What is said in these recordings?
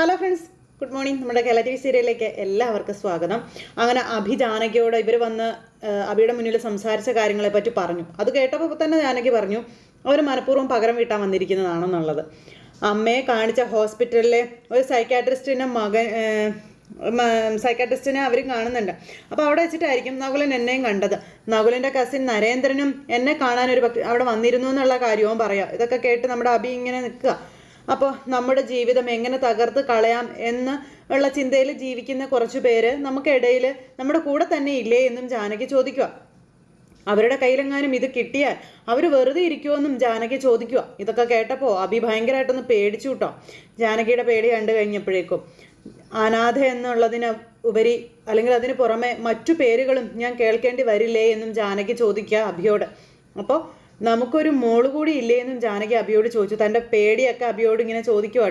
Hello friends good morning. നമ്മുടെ Kerala T V സീരിയലിലേക്ക് എല്ലാവർക്കും സ്വാഗതം. അങ്ങനെ അഭി ജാനകിയോട് ഇവർ വന്ന് അഭിയുടെ മുന്നിൽ സംസാരിച്ച കാര്യങ്ങളെ പറ്റി പറഞ്ഞു. അത് കേട്ടപ്പോൾ തന്നെ ജാനകി പറഞ്ഞു അവർ മനഃപൂർവം പകരം വീട്ടാൻ വന്നിരിക്കുന്നതാണെന്നുള്ളത്. അമ്മയെ കാണിച്ച ഹോസ്പിറ്റലിലെ ഒരു സൈക്കാട്രിസ്റ്റിന്റെ മകൻ സൈക്കാട്രിസ്റ്റിനെ അവർ കാണുന്നുണ്ട്. അപ്പോൾ അവിടെ വെച്ചിട്ടായിരിക്കും നകുലൻ എന്നെയും കണ്ടത്. നകുലിന്റെ കസിൻ നരേന്ദ്രനും എന്നെ കാണാൻ ഒരു അവിടെ വന്നിരുന്നു എന്നുള്ള കാര്യവും പറയാം. ഇതൊക്കെ കേട്ട് നമ്മുടെ അഭി ഇങ്ങനെ നിൽക്കുക. അപ്പോൾ നമ്മുടെ ജീവിതം എങ്ങനെ തകർത്ത് കളയാം എന്ന് ഉള്ള ചിന്തയിൽ ജീവിക്കുന്ന കുറച്ച് പേര് നമുക്കിടയിൽ നമ്മുടെ കൂടെ തന്നെ ഇല്ലേ എന്നും ജാനകി ചോദിക്കുക. അവരുടെ കയ്യിലെങ്ങാനും ഇത് കിട്ടിയാൽ അവർ വെറുതെ ഇരിക്കുമെന്നും ജാനകി ചോദിക്കുക. ഇതൊക്കെ കേട്ടപ്പോൾ അഭി ഭയങ്കരമായിട്ടൊന്ന് പേടിച്ചു കേട്ടോ. ജാനകിയുടെ പേടി കണ്ടു കഴിഞ്ഞപ്പോഴേക്കും. അനാഥ എന്നുള്ളതിന് ഉപരി അല്ലെങ്കിൽ അതിന് പുറമെ മറ്റു പേരുകളും ഞാൻ കേൾക്കേണ്ടി വരില്ലേ എന്നും ജാനകി ചോദിക്കുക അഭിയോട്. അപ്പോൾ നമുക്കൊരു മോൾ കൂടി ഇല്ലേ എന്നും ജാനകി അഭിയോട് ചോദിച്ചു. തന്റെ പേടിയൊക്കെ അഭിയോട് ഇങ്ങനെ ചോദിക്കുക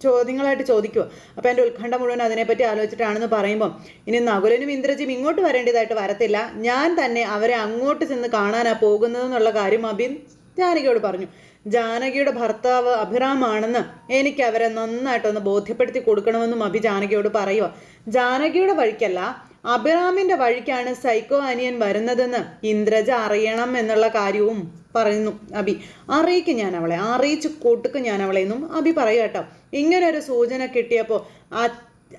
ചോദ്യങ്ങളായിട്ട് ചോദിക്കുക അപ്പോൾ എന്റെ ഉത്കണ്ഠ മുഴുവൻ അതിനെപ്പറ്റി ആലോചിച്ചിട്ടാണെന്ന് പറയുമ്പം ഇനി നകുലനും ഇന്ദ്രജിയും ഇങ്ങോട്ട് വരേണ്ടതായിട്ട് വരത്തില്ല. ഞാൻ തന്നെ അവരെ അങ്ങോട്ട് ചെന്ന് കാണാനാണ് പോകുന്നതെന്നുള്ള കാര്യം അബിൻ ജാനകിയോട് പറഞ്ഞു. ജാനകിയുടെ ഭർത്താവ് അഭിറാമാണെന്ന് എനിക്ക് അവരെ നന്നായിട്ടൊന്ന് ബോധ്യപ്പെടുത്തി കൊടുക്കണമെന്നും അഭി ജാനകിയോട് പറയുക ജാനകിയുടെ വഴിക്കല്ല അഭിറാമിന്റെ വഴിക്കാണ് സൈക്കോ അനിയൻ വരുന്നതെന്ന് ഇന്ദ്രജ അറിയണം എന്നുള്ള കാര്യവും പറയുന്നു അബി. അറിയിക്കും ഞാൻ അവളെ അറിയിച്ച് കൂട്ടുക്കും ഞാൻ അവളെ എന്നും അബി പറയട്ടോ ഇങ്ങനെ ഒരു സൂചന കിട്ടിയപ്പോൾ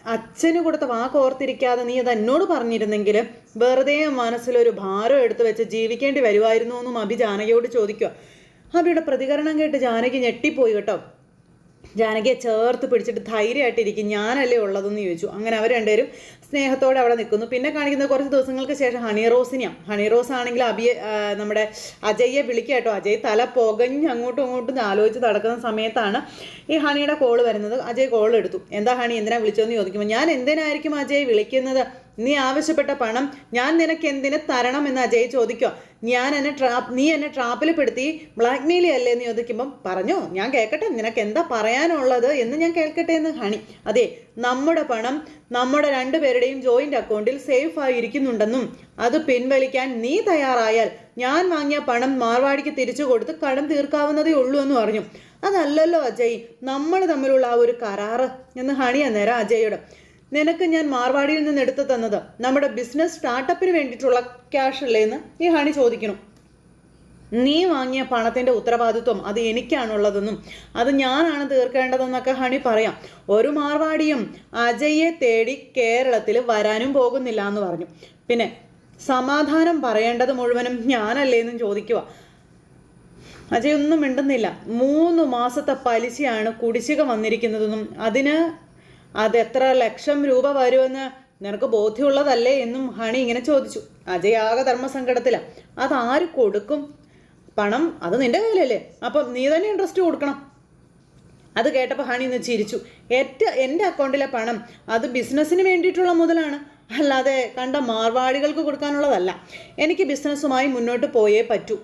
അച്ഛന് കൊടുത്ത വാക്ക് ഓർത്തിരിക്കാതെ നീ അത് എന്നോട് പറഞ്ഞിരുന്നെങ്കിൽ വെറുതെ മനസ്സിലൊരു ഭാരം എടുത്തു വെച്ച് ജീവിക്കേണ്ടി വരുമായിരുന്നു എന്നും അബി ജാനകിയോട് ചോദിക്കുക അബിയുടെ പ്രതികരണം കേട്ട് ജാനകി ഞെട്ടിപ്പോയി കേട്ടോ. ജാനകിയെ ചേർത്ത് പിടിച്ചിട്ട് ധൈര്യമായിട്ടിരിക്കും ഞാനല്ലേ ഉള്ളതെന്ന് ചോദിച്ചു. അങ്ങനെ അവർ രണ്ടുപേരും സ്നേഹത്തോടെ അവിടെ നിൽക്കുന്നു. പിന്നെ കാണിക്കുന്ന കുറച്ച് ദിവസങ്ങൾക്ക് ശേഷം ഹണി റോസിനെയാണ് ഹണി റോസ് ആണെങ്കിൽ അബിയെ നമ്മുടെ അജയ്യെ വിളിക്കാട്ടോ അജയ് തല പുകഞ്ഞ് അങ്ങോട്ടും ഇങ്ങോട്ടും ആലോചിച്ച് നടക്കുന്ന സമയത്താണ് ഈ ഹണിയുടെ കോൾ വരുന്നത്. അജയ് കോൾ എടുത്തു. എന്താ ഹണി എന്തിനാ വിളിച്ചതെന്ന് ചോദിക്കുമ്പോൾ ഞാൻ എന്തിനായിരിക്കും അജയ് വിളിക്കുന്നത്? നീ ആവശ്യപ്പെട്ട പണം ഞാൻ നിനക്ക് എന്തിന് തരണം എന്ന് അജയ് ചോദിക്കോ ഞാൻ എന്നെ ട്രാപ്പ് നീ എന്നെ ട്രാപ്പിൽ പെടുത്തി ബ്ലാക്ക് മെയിൽ അല്ലേ എന്ന് ചോദിക്കുമ്പം പറഞ്ഞു ഞാൻ കേൾക്കട്ടെ നിനക്ക് എന്താ പറയാനുള്ളത് എന്ന് ഞാൻ കേൾക്കട്ടെ എന്ന് ഹണി. അതെ നമ്മുടെ പണം നമ്മുടെ രണ്ടുപേരുടെയും ജോയിന്റ് അക്കൗണ്ടിൽ സേഫ് ആയിരിക്കുന്നുണ്ടെന്നും അത് പിൻവലിക്കാൻ നീ തയ്യാറായാൽ ഞാൻ വാങ്ങിയ പണം മാർവാടിക്ക് തിരിച്ചു കൊടുത്ത് കടം തീർക്കാവുന്നതേ ഉള്ളൂ എന്ന് പറഞ്ഞു. അതല്ലല്ലോ അജയ് നമ്മൾ തമ്മിലുള്ള ആ ഒരു കരാറ് എന്ന് ഹണി അന്നേരം അജയോട്. നിനക്ക് ഞാൻ മാർവാടിയിൽ നിന്ന് എടുത്തു തന്നത് നമ്മുടെ ബിസിനസ് സ്റ്റാർട്ടപ്പിന് വേണ്ടിയിട്ടുള്ള ക്യാഷ് അല്ലേ എന്ന് ഈ ഹണി ചോദിക്കണം നീ വാങ്ങിയ പണത്തിന്റെ ഉത്തരവാദിത്വം അത് എനിക്കാണുള്ളതെന്നും അത് ഞാനാണ് തീർക്കേണ്ടതെന്നൊക്കെ ഹണി പറയാം. ഒരു മാർവാടിയും അജയെ തേടി കേരളത്തിൽ വരാനും പോകുന്നില്ല എന്ന് പറഞ്ഞു. പിന്നെ സമാധാനം പറയേണ്ടത് മുഴുവനും ഞാനല്ലേ എന്നും ചോദിക്കുക അജയ് ഒന്നും മിണ്ടുന്നില്ല. മൂന്ന് മാസത്തെ പലിശയാണ് കുടിശ്ശിക വന്നിരിക്കുന്നതെന്നും അതിന് അത് എത്ര ലക്ഷം രൂപ വരുമെന്ന് നിനക്ക് ബോധ്യമുള്ളതല്ലേ എന്നും ഹണി ഇങ്ങനെ ചോദിച്ചു. അജയ് ധർമ്മസങ്കടത്തിലാണ് അതാര് കൊടുക്കും? പണം അത് നിന്റെ കയ്യിലല്ലേ. അപ്പം നീ തന്നെ ഇൻട്രസ്റ്റ് കൊടുക്കണം. അത് കേട്ടപ്പോൾ ഹണി ഒന്ന് ചിരിച്ചു. ഏറ്റ എന്റെ അക്കൗണ്ടിലെ പണം അത് ബിസിനസ്സിന് വേണ്ടിയിട്ടുള്ള മുതലാണ്. അല്ലാതെ കണ്ട മാർവാടികൾക്ക് കൊടുക്കാനുള്ളതല്ല. എനിക്ക് ബിസിനസ്സുമായി മുന്നോട്ട് പോയേ പറ്റൂ.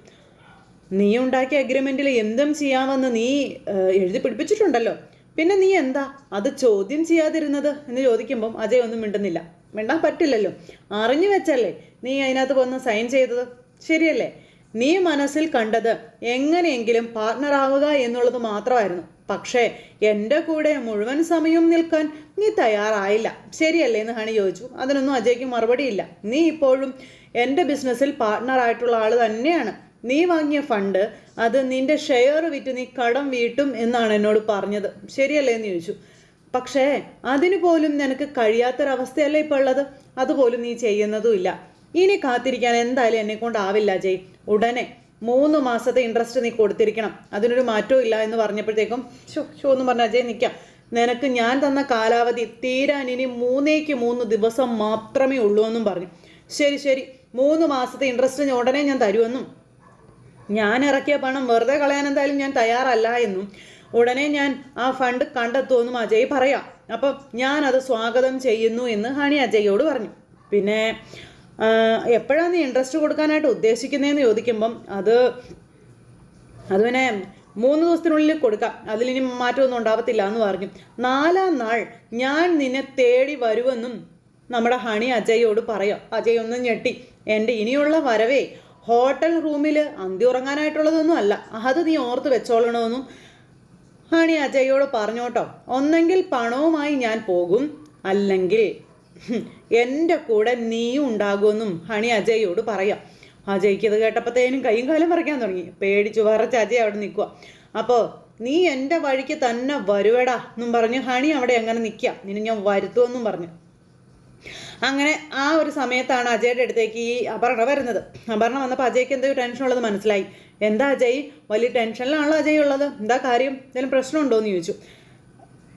നീ ഉണ്ടാക്കിയ അഗ്രിമെന്റിൽ എന്തും ചെയ്യാമെന്ന് നീ എഴുതി പിടിപ്പിച്ചിട്ടുണ്ടല്ലോ. പിന്നെ നീ എന്താ? അത് ചോദ്യം ചെയ്യാതിരുന്നത്? എന്ന് ചോദിക്കുമ്പം അജയ് ഒന്നും മിണ്ടുന്നില്ല. മിണ്ടാൻ പറ്റില്ലല്ലോ. അറിഞ്ഞു വെച്ചല്ലേ നീ അതിനകത്ത് വന്ന് സൈൻ ചെയ്തത്? ശരിയല്ലേ? നീ മനസ്സിൽ കണ്ടത് എങ്ങനെയെങ്കിലും പാർട്ണർ ആവുക എന്നുള്ളത് മാത്രമായിരുന്നു. പക്ഷേ എന്റെ കൂടെ മുഴുവൻ സമയവും നിൽക്കാൻ നീ തയ്യാറായില്ല. ശരിയല്ലേ എന്ന് ഹണി ചോദിച്ചു. അതിനൊന്നും അജയ്ക്ക് മറുപടിയില്ല. നീ ഇപ്പോഴും എന്റെ ബിസിനസ്സിൽ പാർട്ട്ണർ ആയിട്ടുള്ള ആൾ തന്നെയാണ്. നീ വാങ്ങിയ ഫണ്ട് അത് നിന്റെ ഷെയർ വിറ്റ് നീ കടം വീട്ടും എന്നാണ് എന്നോട് പറഞ്ഞത്. ശരിയല്ലേ എന്ന് ചോദിച്ചു. പക്ഷേ അതിനു പോലും നിനക്ക് കഴിയാത്തൊരവസ്ഥയല്ലേ ഇപ്പോൾ ഉള്ളത്? അതുപോലും നീ ചെയ്യുന്നതുമില്ല. ഇനി കാത്തിരിക്കാൻ എന്തായാലും എന്നെ കൊണ്ടാവില്ല ജയ്. ഉടനെ മൂന്ന് മാസത്തെ ഇൻട്രസ്റ്റ് നീ കൊടുത്തിരിക്കണം. അതിനൊരു മാറ്റവും ഇല്ല എന്ന് പറഞ്ഞപ്പോഴത്തേക്കും ഷോ ഷോ എന്ന് പറഞ്ഞ അജയ് നിൽക്കാം നിനക്ക് ഞാൻ തന്ന കാലാവധി തീരാൻ ഇനി മൂന്നേക്ക് മൂന്ന് ദിവസം മാത്രമേ ഉള്ളൂ എന്നും പറഞ്ഞു. ശരി ശരി. മൂന്ന് മാസത്തെ ഇൻട്രസ്റ്റ് ഉടനെ ഞാൻ തരുമെന്നും ഞാൻ ഇറക്കിയ പണം വെറുതെ കളയാൻ എന്തായാലും ഞാൻ തയ്യാറല്ല എന്നും ഉടനെ ഞാൻ ആ ഫണ്ട് കണ്ടെത്തുമെന്നും അജയ് പറയാം. അപ്പം ഞാനത് സ്വാഗതം ചെയ്യുന്നു എന്ന് ഹണി അജയോട് പറഞ്ഞു. പിന്നെ എപ്പോഴാണ് നീ ഇൻട്രസ്റ്റ് കൊടുക്കാനായിട്ട് ഉദ്ദേശിക്കുന്നതെന്ന് ചോദിക്കുമ്പം അത് അത് പിന്നെ മൂന്ന് ദിവസത്തിനുള്ളിൽ കൊടുക്കാം. അതിലിനി മാറ്റമൊന്നും ഉണ്ടാവത്തില്ല എന്ന് പറഞ്ഞു. നാലാം നാൾ ഞാൻ നിന്നെ തേടി വരുമെന്നും നമ്മുടെ ഹണി അജയോട് പറയാം. അജയ് ഒന്ന് ഞെട്ടി. എന്റെ ഇനിയുള്ള വരവേ ഹോട്ടൽ റൂമിൽ അന്തി ഉറങ്ങാനായിട്ടുള്ളതൊന്നും അല്ല. അത് നീ ഓർത്ത് വെച്ചോളണമെന്നും ഹണി അജയോട് പറഞ്ഞോട്ടോ. ഒന്നെങ്കിൽ പണവുമായി ഞാൻ പോകും അല്ലെങ്കിൽ എന്റെ കൂടെ നീയും ഉണ്ടാകുമെന്നും ഹണി അജയോട് പറയാം. അജയ്ക്ക് ഇത് കേട്ടപ്പോഴത്തേനും കൈയും കാലും മറിക്കാൻ തുടങ്ങി. പേടിച്ചു വറച്ച് അജയ് അവിടെ നിൽക്കുക അപ്പോൾ നീ എന്റെ വഴിക്ക് തന്നെ വരുവടാ എന്നും പറഞ്ഞ് ഹണി അവിടെ അങ്ങനെ നിൽക്കാം നിന്നെ ഞാൻ വരുത്തുമെന്നും പറഞ്ഞു. അങ്ങനെ ആ ഒരു സമയത്താണ് അജയുടെ അടുത്തേക്ക് ഈ അപർണ വരുന്നത്. അപർണ വന്നപ്പോൾ അജയ്ക്ക് എന്തൊരു ടെൻഷൻ ഉള്ളത് മനസ്സിലായി. എന്താ അജയ്? വലിയ ടെൻഷനിലാണല്ലോ അജയ് ഉള്ളത്. എന്താ കാര്യം? എന്തെങ്കിലും പ്രശ്നമുണ്ടോ എന്ന് ചോദിച്ചു.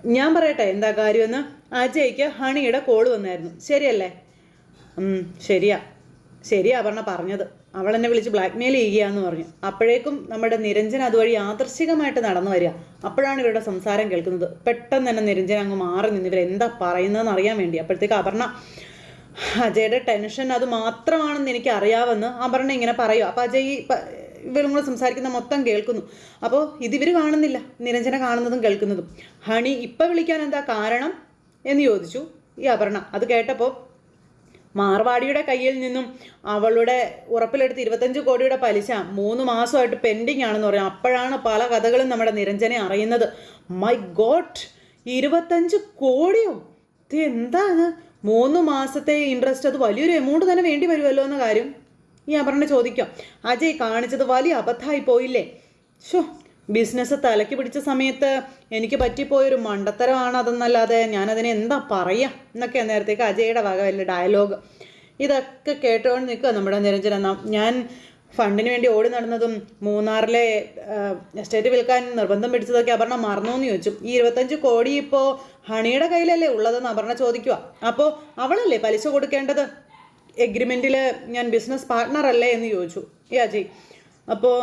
ഞാൻ പറയട്ടെ എന്താ കാര്യമെന്ന് അജയ്ക്ക് ഹണിയുടെ കോൾ വന്നായിരുന്നു. ശരിയല്ലേ? ശരിയാ. ശരിയാ അപർണ പറഞ്ഞത്. അവൾ എന്നെ വിളിച്ച് ബ്ലാക്ക്മെയിൽ ചെയ്യുകയെന്ന് പറഞ്ഞു. അപ്പോഴേക്കും നമ്മുടെ നിരഞ്ജൻ അതുവഴി യാദർശികമായിട്ട് നടന്നു വരിക. അപ്പോഴാണ് ഇവരുടെ സംസാരം കേൾക്കുന്നത്. പെട്ടെന്ന് തന്നെ നിരഞ്ജൻ അങ്ങ് മാറി നിന്ന് ഇവരെന്താ പറയുന്നതെന്ന് അറിയാൻ വേണ്ടി അപ്പോഴത്തേക്ക് അപർണ അജയുടെ ടെൻഷൻ അത് മാത്രമാണെന്ന് എനിക്ക് അറിയാമെന്ന് അപർണ ഇങ്ങനെ പറയും. അപ്പോൾ അജയ് ഇവരും കൂടെ സംസാരിക്കുന്ന മൊത്തം കേൾക്കുന്നു. അപ്പോൾ ഇതിവർ കാണുന്നില്ല നിരഞ്ജന കാണുന്നതും കേൾക്കുന്നതും. ഹണി ഇപ്പം വിളിക്കാൻ എന്താ കാരണം എന്ന് ചോദിച്ചു ഈ അപർണ. അത് കേട്ടപ്പോൾ മാർവാടിയുടെ കയ്യിൽ നിന്നും അവളുടെ ഉറപ്പിലെടുത്ത് ഇരുപത്തഞ്ച് കോടിയുടെ പലിശ മൂന്ന് മാസമായിട്ട് പെൻഡിങ് ആണെന്ന് പറയാം. അപ്പോഴാണ് പല കഥകളും നമ്മുടെ നിരഞ്ജനെ അറിയുന്നത്. മൈ ഗോഡ് ഇരുപത്തഞ്ച് കോടിയോ? ഇത് എന്താണ്? മൂന്ന് മാസത്തെ ഇൻട്രസ്റ്റ് അത് വലിയൊരു എമൗണ്ട് തന്നെ വേണ്ടി വരുമല്ലോ എന്ന കാര്യം ഈ അപർണ ചോദിക്കാം. അജയ് കാണിച്ചത് വലിയ അബദ്ധമായി പോയില്ലേ? ഷോ ബിസിനസ് തലയ്ക്ക് പിടിച്ച സമയത്ത് എനിക്ക് പറ്റിപ്പോയൊരു മണ്ടത്തരമാണ് അതെന്നല്ലാതെ ഞാനതിനെ എന്താ പറയുക എന്നൊക്കെ നേരത്തേക്ക് അജയുടെ വക വലിയ ഡയലോഗ് ഇതൊക്കെ കേട്ടുകൊണ്ട് നിൽക്കുക നമ്മുടെ നിരഞ്ജന ഞാൻ ഫണ്ടിന് വേണ്ടി ഓടി നടന്നതും മൂന്നാറിലെ എസ്റ്റേറ്റ് വിൽക്കാൻ നിർബന്ധം പിടിച്ചതൊക്കെ അപർണ മറന്നു എന്ന് ചോദിച്ചു. ഈ ഇരുപത്തഞ്ച് കോടി ഇപ്പോൾ ഹണിയുടെ കയ്യിലല്ലേ ഉള്ളതെന്ന് അപർണ ചോദിക്കുക അപ്പോൾ അവളല്ലേ പലിശ കൊടുക്കേണ്ടത്? എഗ്രിമെന്റിൽ ഞാൻ ബിസിനസ് പാർട്ട്ണർ അല്ലേ എന്ന് ചോദിച്ചു. ഈ അജയ് അപ്പോൾ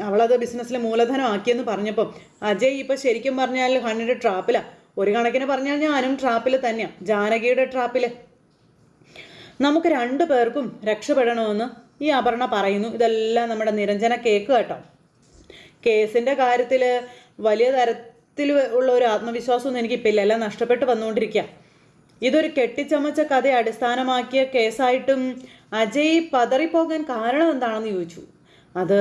അവളത് ബിസിനസ്സിൽ മൂലധനമാക്കിയെന്ന് പറഞ്ഞപ്പം അജയ് ഇപ്പം ശരിക്കും പറഞ്ഞാൽ ഹണിയുടെ ട്രാപ്പിലാണ് ഒരു കണക്കിന് പറഞ്ഞാൽ ഞാനും ട്രാപ്പിൽ തന്നെയാണ് ജാനകിയുടെ ട്രാപ്പിൽ നമുക്ക് രണ്ടു പേർക്കും രക്ഷപ്പെടണമെന്ന് ഈ അപർണ പറയുന്നു. ഇതെല്ലാം നമ്മുടെ നിരഞ്ജന കേക്ക് കേട്ടോ. കേസിന്റെ കാര്യത്തിൽ വലിയ തരത്തിൽ ഉള്ള ഒരു ആത്മവിശ്വാസമൊന്നും എനിക്കിപ്പോൾ ഇല്ല എല്ലാം നഷ്ടപ്പെട്ട് വന്നുകൊണ്ടിരിക്കുക ഇതൊരു കെട്ടിച്ചമച്ച കഥയെ അടിസ്ഥാനമാക്കിയ കേസായിട്ടും അജയ് പതറിപ്പോകാൻ കാരണം എന്താണെന്ന് ചോദിച്ചു. അത്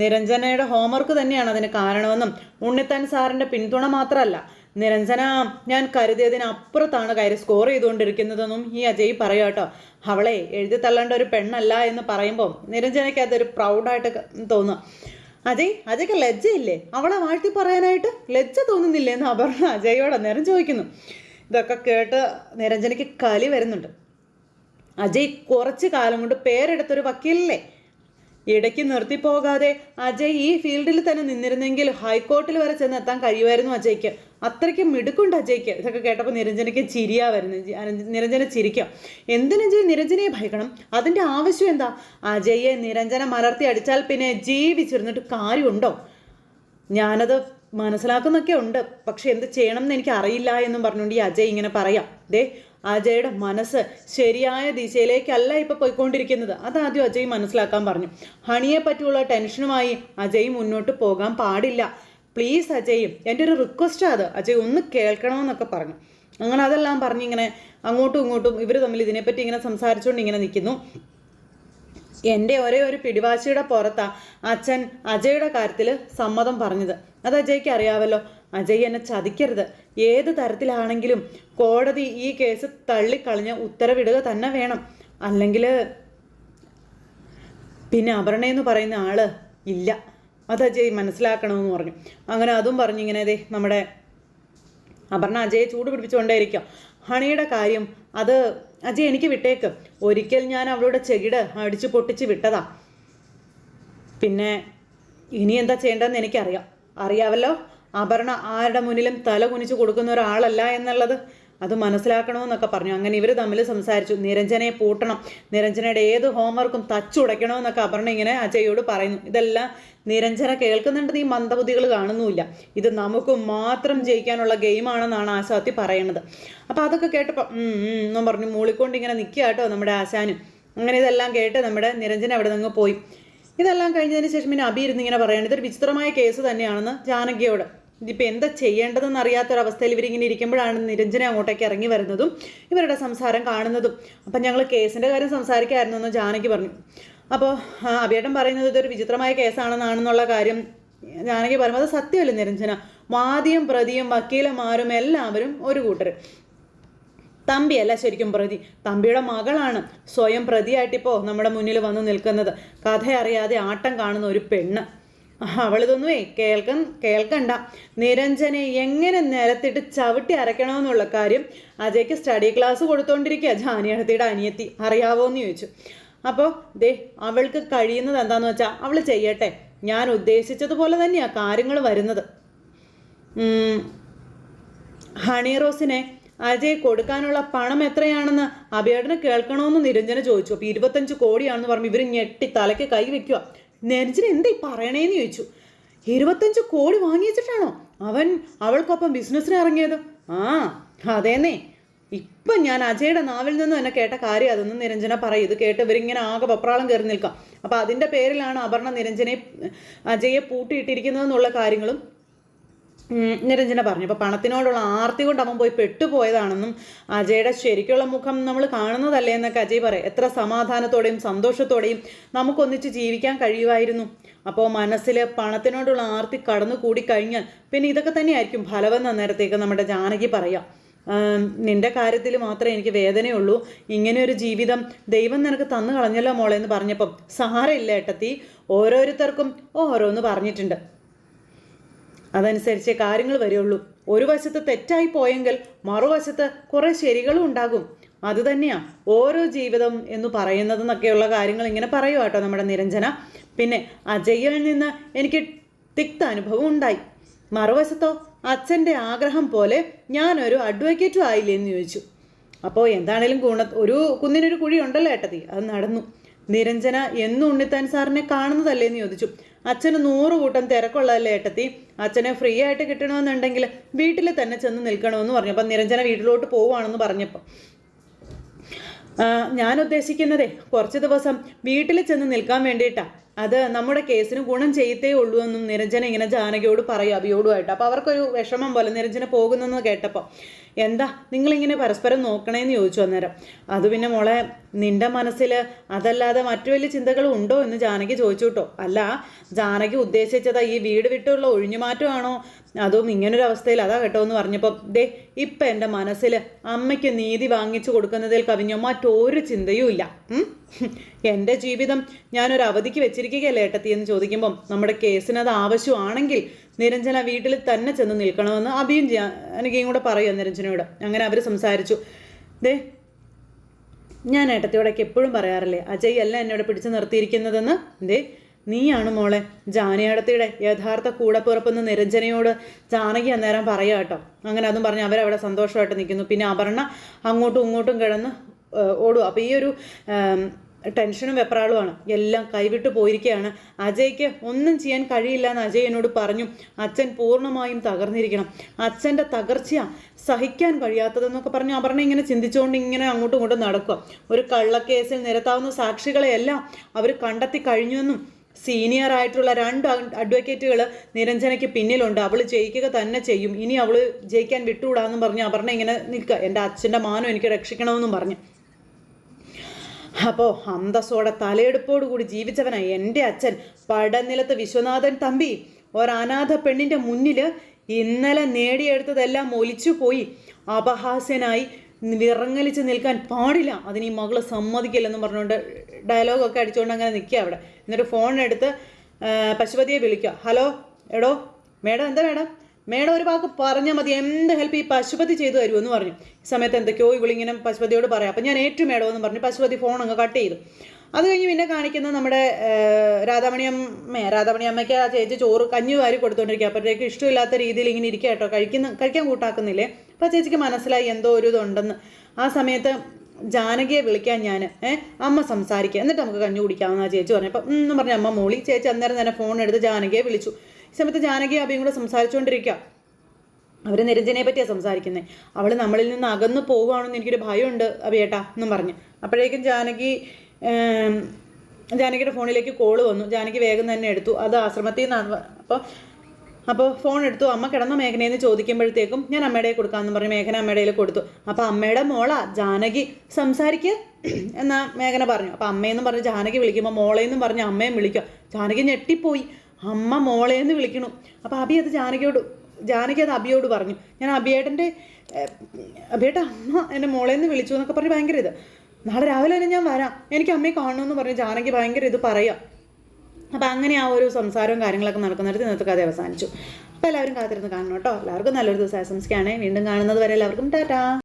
നിരഞ്ജനയുടെ ഹോംവർക്ക് തന്നെയാണ് അതിന് കാരണമെന്നും ഉണ്ണിത്താൻ സാറിന്റെ പിന്തുണ മാത്രമല്ല. നിരഞ്ജന ഞാൻ കരുതിയതിനപ്പുറത്താണ് കയറി സ്കോർ ചെയ്തുകൊണ്ടിരിക്കുന്നതെന്നും ഈ അജയ് പറയുക കേട്ടോ. അവളെ എഴുതി തള്ളേണ്ട ഒരു പെണ്ണല്ല എന്ന് പറയുമ്പോൾ നിരഞ്ജനയ്ക്ക് അതൊരു പ്രൗഡായിട്ട് തോന്നുക അജയ് അജയ്ക്ക് ലജ്ജയില്ലേ അവളെ വാഴ്ത്തി പറയാനായിട്ട് ലജ്ജ തോന്നുന്നില്ലേ എന്ന് അപർണ അജയോട് നേരം ചോദിക്കുന്നു. ഇതൊക്കെ കേട്ട് നിരഞ്ജനയ്ക്ക് കലി വരുന്നുണ്ട്. അജയ് കുറച്ച് കാലം കൊണ്ട് പേരെടുത്തൊരു വക്കീലല്ലേ? ഇടയ്ക്ക് നിർത്തിപ്പോകാതെ അജയ് ഈ ഫീൽഡിൽ തന്നെ നിന്നിരുന്നെങ്കിൽ ഹൈക്കോർട്ടിൽ വരെ ചെന്ന് എത്താൻ കഴിയുമായിരുന്നു അജയ്ക്ക്. അത്രയ്ക്ക് മിടുക്കുണ്ട് അജയ്ക്ക്. ഇതൊക്കെ കേട്ടപ്പോൾ നിരഞ്ജനയ്ക്ക് ചിരിയാ വരുന്നു നിരഞ്ജന ചിരിക്കാം. എന്തിനു ജീ നിരഞ്ജനയെ ഭയക്കണം? അതിന്റെ ആവശ്യം എന്താ? അജയെ നിരഞ്ജന മലർത്തി അടിച്ചാൽ പിന്നെ ജീവിച്ചിരുന്നിട്ട് കാര്യമുണ്ടോ? ഞാനത് മനസ്സിലാക്കുന്നൊക്കെ ഉണ്ട്. പക്ഷെ എന്ത് ചെയ്യണം എന്ന് എനിക്ക് അറിയില്ല എന്നും പറഞ്ഞുകൊണ്ട് ഈ അജയ് ഇങ്ങനെ പറയാം. ദേ അജയുടെ മനസ്സ് ശരിയായ ദിശയിലേക്കല്ല ഇപ്പൊ പോയിക്കൊണ്ടിരിക്കുന്നത്. അതാദ്യം അജയ് മനസ്സിലാക്കാൻ പറഞ്ഞു. ഹണിയെ പറ്റിയുള്ള ടെൻഷനുമായി അജയ് മുന്നോട്ട് പോകാൻ പാടില്ല. പ്ലീസ് അജയ് എന്റെ ഒരു റിക്വസ്റ്റ് അത്. അജയ് ഒന്ന് കേൾക്കണമെന്നൊക്കെ പറഞ്ഞു. അങ്ങനെ അതെല്ലാം പറഞ്ഞിങ്ങനെ അങ്ങോട്ടും ഇങ്ങോട്ടും ഇവർ തമ്മിൽ ഇതിനെപ്പറ്റി ഇങ്ങനെ സംസാരിച്ചുകൊണ്ട് ഇങ്ങനെ നിൽക്കുന്നു എന്റെ ഒരേ ഒരു പിടിവാശിയുടെ പുറത്താണ് അച്ഛൻ അജയുടെ കാര്യത്തിൽ സമ്മതം പറഞ്ഞത്. അത് അജയ്ക്ക് അറിയാവല്ലോ. അജയ് എന്നെ ചതിക്കരുത്. ഏത് തരത്തിലാണെങ്കിലും കോടതി ഈ കേസ് തള്ളിക്കളഞ്ഞ് ഉത്തരവിടുക തന്നെ വേണം. അല്ലെങ്കിൽ പിന്നെ അപർണ എന്ന് പറയുന്ന ആൾ ഇല്ല. അത് അജയ് മനസ്സിലാക്കണമെന്ന് പറഞ്ഞു. അങ്ങനെ അതും പറഞ്ഞു ഇങ്ങനെ ദേ നമ്മുടെ അപർണ അജയെ ചൂട് പിടിപ്പിച്ചുകൊണ്ടേയിരിക്കാം. ഹണിയുടെ കാര്യം അത് അജയ് എനിക്ക് വിട്ടേക്ക്. ഒരിക്കൽ ഞാൻ അവളുടെ ചെകിട് അടിച്ചു പൊട്ടിച്ച് വിട്ടതാ. പിന്നെ ഇനി എന്താ ചെയ്യേണ്ടതെന്ന് എനിക്കറിയാം. അറിയാവല്ലോ? അപർണ ആരുടെ മുന്നിലും തല കുനിച്ചു കൊടുക്കുന്ന ഒരാളല്ല എന്നുള്ളത് അത് മനസ്സിലാക്കണമെന്നൊക്കെ പറഞ്ഞു. അങ്ങനെ ഇവർ തമ്മിൽ സംസാരിച്ചു. നിരഞ്ജനയെ പൂട്ടണം. നിരഞ്ജനയുടെ ഏത് ഹോംവർക്കും തച്ചുടയ്ക്കണമെന്നൊക്കെ അപർണ ഇങ്ങനെ അജയോട് പറയുന്നു. ഇതെല്ലാം നിരഞ്ജന കേൾക്കുന്നുണ്ടെന്ന് ഈ മന്ദബുദ്ധികൾ കാണുന്നുമില്ല. ഇത് നമുക്ക് മാത്രം ജയിക്കാനുള്ള ഗെയിമാണെന്നാണ് ആശാത്തി പറയുന്നത്. അപ്പോൾ അതൊക്കെ കേട്ടപ്പോൾ എന്നും പറഞ്ഞു മൂളിക്കൊണ്ട് ഇങ്ങനെ നിൽക്കുക കേട്ടോ നമ്മുടെ ആശാനും. അങ്ങനെ ഇതെല്ലാം കേട്ട് നമ്മുടെ നിരഞ്ജന അവിടെ നിന്ന് പോയി. ഇതെല്ലാം കഴിഞ്ഞതിന് ശേഷം പിന്നെ അബി ഇരുന്ന് ഇങ്ങനെ പറയാണ്. ഇതൊരു വിചിത്രമായ കേസ് തന്നെയാണെന്ന് ജാനകിയോട്. ഇതിപ്പോൾ എന്താ ചെയ്യേണ്ടതെന്ന് അറിയാത്തൊരവസ്ഥയിൽ ഇവരിങ്ങനെ ഇരിക്കുമ്പോഴാണ് നിരഞ്ജന അങ്ങോട്ടേക്ക് ഇറങ്ങി വരുന്നതും ഇവരുടെ സംസാരം കാണുന്നതും. അപ്പം ഞങ്ങൾ കേസിന്റെ കാര്യം സംസാരിക്കായിരുന്നു എന്ന് ജാനകി പറഞ്ഞു. അപ്പോൾ അഭിയേട്ടൻ പറയുന്നത് ഇതൊരു വിചിത്രമായ കേസാണെന്നാണെന്നുള്ള കാര്യം ജാനകി പറയുമ്പോൾ അത് സത്യമല്ല നിരഞ്ജന? വാദിയും പ്രതിയും വക്കീലന്മാരും എല്ലാവരും ഒരു കൂട്ടർ തമ്പിയല്ല ശരിക്കും പ്രതി. തമ്പിയുടെ മകളാണ് സ്വയം പ്രതിയായിട്ടിപ്പോൾ നമ്മുടെ മുന്നിൽ വന്ന് നിൽക്കുന്നത്. കഥ അറിയാതെ ആട്ടം കാണുന്ന ഒരു പെണ്ണ്. അവളിതൊന്നുമേ കേൾക്ക കേൾക്കണ്ട. നിരഞ്ജനെ എങ്ങനെ നിലത്തിട്ട് ചവിട്ടി അരയ്ക്കണമെന്നുള്ള കാര്യം അജയ്ക്ക് സ്റ്റഡി ക്ലാസ് കൊടുത്തോണ്ടിരിക്കുക ജാനിയടത്തിയുടെ അനിയത്തി. അറിയാവോ എന്ന് ചോദിച്ചു. അപ്പോൾ ദേ അവൾക്ക് കഴിയുന്നത് എന്താന്ന് വെച്ചാൽ അവൾ ചെയ്യട്ടെ. ഞാൻ ഉദ്ദേശിച്ചതുപോലെ തന്നെയാണ് കാര്യങ്ങൾ വരുന്നത്. ഹണി റോസിനെ അജയ് കൊടുക്കാനുള്ള പണം എത്രയാണെന്ന് അഭിയേട്ടന് കേൾക്കണമെന്ന് നിരഞ്ജന ചോദിച്ചു. അപ്പോൾ ഇരുപത്തഞ്ച് കോടിയാണെന്ന് പറഞ്ഞു ഇവർ ഞെട്ടി തലയ്ക്ക് കൈ വെക്കുക നിരഞ്ജന എന്താ ഈ പറയണേന്ന് ചോദിച്ചു. ഇരുപത്തഞ്ച് കോടി വാങ്ങി വെച്ചിട്ടാണോ അവൻ അവൾക്കൊപ്പം ബിസിനസ്സിന് ഇറങ്ങിയത്? ആ അതേന്നേ. ഇപ്പം ഞാൻ അജയുടെ നാവിൽ നിന്നും തന്നെ കേട്ട കാര്യം അതൊന്നും നിരഞ്ജന പറയും. ഇത് കേട്ട് ഇവരിങ്ങനെ ആകെ പപ്രാളം കയറി നിൽക്കാം. അപ്പം അതിന്റെ പേരിലാണ് അപർണ നിരഞ്ജനെ അജയെ പൂട്ടിയിട്ടിരിക്കുന്നതെന്നുള്ള കാര്യങ്ങളും നിരഞ്ജന പറഞ്ഞു. അപ്പോൾ പണത്തിനോടുള്ള ആർത്തി കൊണ്ട് അവൻ പോയി പെട്ടുപോയതാണെന്നും അജയുടെ ശരിക്കുള്ള മുഖം നമ്മൾ കാണുന്നതല്ലേ എന്നൊക്കെ അജയ് പറയും. എത്ര സമാധാനത്തോടെയും സന്തോഷത്തോടെയും നമുക്കൊന്നിച്ച് ജീവിക്കാൻ കഴിയുമായിരുന്നു. അപ്പോൾ മനസ്സിൽ പണത്തിനോടുള്ള ആർത്തി കടന്നു കൂടിക്കഴിഞ്ഞാൽ പിന്നെ ഇതൊക്കെ തന്നെയായിരിക്കും ഫലമെന്ന നേരത്തേക്ക് നമ്മുടെ ജാനകി പറയാം. നിന്റെ കാര്യത്തിൽ മാത്രമേ എനിക്ക് വേദനയുള്ളൂ. ഇങ്ങനെ ഒരു ജീവിതം ദൈവം നിനക്ക് തന്നു കളഞ്ഞല്ലോ മോളെ എന്ന് പറഞ്ഞപ്പം സാരമില്ല ഏട്ടത്തി. ഓരോരുത്തർക്കും ഓരോന്ന് പറഞ്ഞിട്ടുണ്ട്. അതനുസരിച്ച് കാര്യങ്ങൾ വരെയുള്ളൂ ഒരു വശത്ത് തെറ്റായി പോയെങ്കിൽ മറുവശത്ത് കുറേ ശരികളും ഉണ്ടാകും. അത് തന്നെയാ ഓരോ ജീവിതം എന്ന് പറയുന്നതെന്നൊക്കെയുള്ള കാര്യങ്ങൾ ഇങ്ങനെ പറയുക കേട്ടോ നമ്മുടെ നിരഞ്ജന. പിന്നെ അജയ്യിൽ നിന്ന് എനിക്ക് തിക്ത അനുഭവം ഉണ്ടായി. മറുവശത്തോ അച്ഛന്റെ ആഗ്രഹം പോലെ ഞാനൊരു അഡ്വക്കേറ്റും ആയില്ലേ എന്ന് ചോദിച്ചു. അപ്പോൾ എന്താണേലും ഗുണ ഒരു കുന്നിനൊരു കുഴി ഉണ്ടല്ലോ ഏട്ടതി അത് നടന്നു. നിരഞ്ജന എന്നും ഉണ്ണിത്താൻ സാറിനെ കാണുന്നതല്ലേ എന്ന് ചോദിച്ചു. അച്ഛന് നൂറ് കൂട്ടം തിരക്കുള്ളതല്ലേ ഏട്ടത്തി? അച്ഛനെ ഫ്രീ ആയിട്ട് കിട്ടണമെന്നുണ്ടെങ്കിൽ വീട്ടിൽ തന്നെ ചെന്ന് നിൽക്കണമെന്ന് പറഞ്ഞു. അപ്പം നിരഞ്ജന വീട്ടിലോട്ട് പോവുകയാണെന്ന് പറഞ്ഞപ്പോൾ ഞാൻ ഉദ്ദേശിക്കുന്നതേ കുറച്ച് ദിവസം വീട്ടിൽ ചെന്ന് നിൽക്കാൻ വേണ്ടിയിട്ടാണ് അത് നമ്മുടെ കേസിന് ഗുണം ചെയ്യത്തേ ഉള്ളൂ എന്നും നിരഞ്ജന ഇങ്ങനെ ജാനകിയോട് പറയും അഭിയോടുമായിട്ട് അപ്പോൾ അവർക്കൊരു വിഷമം പോലെ നിരഞ്ജന പോകുന്നെന്ന് കേട്ടപ്പോൾ എന്താ നിങ്ങളിങ്ങനെ പരസ്പരം നോക്കണേന്ന് ചോദിച്ചു അന്നേരം. അത് പിന്നെ മോളെ നിന്റെ മനസ്സിൽ അതല്ലാതെ മറ്റു വലിയ ചിന്തകളും ഉണ്ടോ? എന്ന് ജാനകി ചോദിച്ചു കേട്ടോ. അല്ല ജാനകി ഉദ്ദേശിച്ചത് ഈ വീട് വിട്ടുള്ള ഒഴിഞ്ഞുമാറ്റമാണോ? അതും ഇങ്ങനൊരു അവസ്ഥയിൽ അതാ കേട്ടോ എന്ന് പറഞ്ഞപ്പോൾ ദേ ഇപ്പം എന്റെ മനസ്സിൽ അമ്മയ്ക്ക് നീതി വാങ്ങിച്ചു കൊടുക്കുന്നതിൽ കവിഞ്ഞോ മറ്റൊരു ചിന്തയും ഇല്ല? എന്റെ ജീവിതം ഞാനൊരു അവധിക്ക് വെച്ചിരിക്കുകയല്ലേ ഏട്ടത്തി എന്ന് ചോദിക്കുമ്പം നമ്മുടെ കേസിനത് ആവശ്യമാണെങ്കിൽ നിരഞ്ജന വീട്ടിൽ തന്നെ ചെന്ന് നിൽക്കണമെന്ന് അഭിയും എനിക്കും കൂടെ പറയുക നിരഞ്ജനയോട്. അങ്ങനെ അവർ സംസാരിച്ചു. ദേ ഞാൻ ഏട്ടത്തിയോടൊക്കെ എപ്പോഴും പറയാറില്ലേ അജയ് അല്ല എന്നോട് പിടിച്ചു നിർത്തിയിരിക്കുന്നതെന്ന്? ദേ നീയാണ് മോളെ ജാനയാടത്തിയുടെ യഥാർത്ഥ കൂടപ്പിറപ്പെന്ന് നിരഞ്ജനയോട് ജാനകി അന്നേരം പറയാം കേട്ടോ. അങ്ങനെ അതും പറഞ്ഞ് അവരവിടെ സന്തോഷമായിട്ട് നിൽക്കുന്നു. പിന്നെ അപർണ അങ്ങോട്ടും ഇങ്ങോട്ടും കിടന്ന് ഓടും അപ്പോൾ ഈ ഒരു ടെൻഷനും വെപ്രാളുമാണ് എല്ലാം കൈവിട്ട് പോയിരിക്കുകയാണ് അജയ്ക്ക് ഒന്നും ചെയ്യാൻ കഴിയില്ല എന്ന് അജയ് എന്നോട് പറഞ്ഞു. അച്ഛൻ പൂർണമായും തകർന്നിരിക്കണം. അച്ഛന്റെ തകർച്ചയാ സഹിക്കാൻ കഴിയാത്തതെന്നൊക്കെ പറഞ്ഞ് അപർണ ഇങ്ങനെ ചിന്തിച്ചുകൊണ്ട് ഇങ്ങനെ അങ്ങോട്ടും ഇങ്ങോട്ടും നടക്കുക ഒരു കള്ളക്കേസിൽ നിരത്താവുന്ന സാക്ഷികളെയെല്ലാം അവർ കണ്ടെത്തി കഴിഞ്ഞുവെന്നും സീനിയർ ആയിട്ടുള്ള രണ്ട് അഡ്വക്കേറ്റുകൾ നിരഞ്ജനയ്ക്ക് പിന്നിലുണ്ട്. അവൾ ജയിക്കുക തന്നെ ചെയ്യും. ഇനി അവൾ ജയിക്കാൻ വിട്ടുകൂടാന്നും പറഞ്ഞ് അപർണ ഇങ്ങനെ നിൽക്കുക എന്റെ അച്ഛന്റെ മാനം എനിക്ക് രക്ഷിക്കണമെന്നും പറഞ്ഞു. അപ്പോൾ അന്തസ്സോടെ തലയെടുപ്പോടു കൂടി ജീവിച്ചവനായി എന്റെ അച്ഛൻ പടനിലത്ത് വിശ്വനാഥൻ തമ്പി. ഒരനാഥ പെണ്ണിന്റെ മുന്നിൽ ഇന്നലെ നേടിയെടുത്തതെല്ലാം ഒലിച്ചു പോയി അപഹാസ്യനായി വിറങ്ങലിച്ച് നിൽക്കാൻ പാടില്ല. അതിന് ഈ മകൾ സമ്മതിക്കില്ലെന്ന് പറഞ്ഞുകൊണ്ട് ഡയലോഗൊക്കെ അടിച്ചുകൊണ്ട് അങ്ങനെ നിൽക്കുക അവിടെ. എന്നിട്ട് ഫോൺ എടുത്ത് പശുപതിയെ വിളിക്കുക. ഹലോ എടോ മേഡം എന്താ മേഡം? മേഡം ഒരു വാക്ക് പറഞ്ഞാൽ മതി. എന്ത് ഹെൽപ്പ് ഈ പശുപതി ചെയ്തു തരുമെന്ന് പറഞ്ഞു. ഈ സമയത്ത് എന്തൊക്കെയോ ഇവളിങ്ങനെ പശുപതിയോട് പറയാം. അപ്പം ഞാൻ ഏറ്റു മേഡം എന്ന് പറഞ്ഞു. പശുപതി ഫോൺ അങ്ങ് കട്ട് ചെയ്തു. അത് കഴിഞ്ഞ് പിന്നെ കാണിക്കുന്നത് നമ്മുടെ രാധാമണി അമ്മ. രാധാമണി അമ്മയ്ക്ക് ആ ചേച്ചി ചോറ് കഞ്ഞി വാരി കൊടുത്തോണ്ടിരിക്കുക അപ്പോഴത്തേക്ക് ഇഷ്ടമില്ലാത്ത രീതിയിൽ ഇങ്ങനെ ഇരിക്കുക കേട്ടോ. കഴിക്കുന്ന കഴിക്കാൻ കൂട്ടാക്കുന്നില്ലേ? അപ്പോൾ ചേച്ചിക്ക് മനസ്സിലായി എന്തോ ഒരു ഇതുണ്ടെന്ന്. ആ സമയത്ത് ജാനകിയെ വിളിക്കാൻ ഞാൻ ഏഹ് അമ്മ സംസാരിക്കുക. എന്നിട്ട് നമുക്ക് കഞ്ഞു കുടിക്കാമെന്ന് ആ ചേച്ചി പറഞ്ഞു അപ്പം എന്ന് പറഞ്ഞ അമ്മ മോളി ചേച്ചി അന്നേരം തന്നെ ഫോൺ എടുത്ത് ജാനകിയെ വിളിച്ചു. ഈ സമയത്ത് ജാനകി അബിയും കൂടെ സംസാരിച്ചുകൊണ്ടിരിക്കുക അവർ നിരഞ്ജനെ പറ്റിയാണ് സംസാരിക്കുന്നത് അവൾ നമ്മളിൽ നിന്ന് അകന്നു പോകുകയാണെന്ന് എനിക്കൊരു ഭയമുണ്ട് അഭിയേട്ടാ എന്നും പറഞ്ഞു. അപ്പോഴേക്കും ജാനകി ജാനകിയുടെ ഫോണിലേക്ക് കോൾ വന്നു. ജാനകി വേഗം തന്നെ എടുത്തു. അത് ആശ്രമത്തിൽ നിന്നാണ്. അപ്പോൾ അപ്പോൾ ഫോൺ എടുത്തു. അമ്മ കിടന്ന മേഘനയെന്ന് ചോദിക്കുമ്പോഴത്തേക്കും ഞാൻ അമ്മയുടെ കൊടുക്കാമെന്ന് പറഞ്ഞ് മേഘന അമ്മയുടെ കൊടുത്തു. അപ്പോൾ അമ്മയുടെ മോള ജാനകി. സംസാരിക്കുക എന്നാ മേഘന പറഞ്ഞു. അപ്പോൾ അമ്മയെന്നും പറഞ്ഞ് ജാനകി വിളിക്കുമ്പോൾ മോളെന്നും പറഞ്ഞ് അമ്മയും വിളിക്കുക. ജാനകി ഞെട്ടിപ്പോയി. അമ്മ മോളെ എന്ന് വിളിക്കണു. അപ്പോൾ അബി അത് ജാനകിയോട് ജാനകി അത് അബിയോട് പറഞ്ഞു. ഞാൻ അബിയേട്ടന്റെ അബിയേട്ട അമ്മ എന്റെ മോളെ നിന്ന് വിളിച്ചു എന്നൊക്കെ പറഞ്ഞ് ഭയങ്കര ഇത്. നാളെ രാവിലെ തന്നെ ഞാൻ വരാം. എനിക്ക് അമ്മയെ കാണണമെന്ന് പറഞ്ഞ് ജാനകി ഭയങ്കര ഇത് പറയാം. അപ്പോൾ അങ്ങനെ ആ ഒരു സംസാരവും കാര്യങ്ങളൊക്കെ നടക്കുന്നിടത്ത് ഇന്നത്തെ കഥ അവസാനിച്ചു. അപ്പോൾ എല്ലാവരും കാത്തിരുന്ന് കാണണം കേട്ടോ. എല്ലാവർക്കും നല്ലൊരു ദിവസം ആശംസിക്കുകയാണ്. വീണ്ടും കാണുന്നത് വരെ എല്ലാവർക്കും ടാറ്റാ.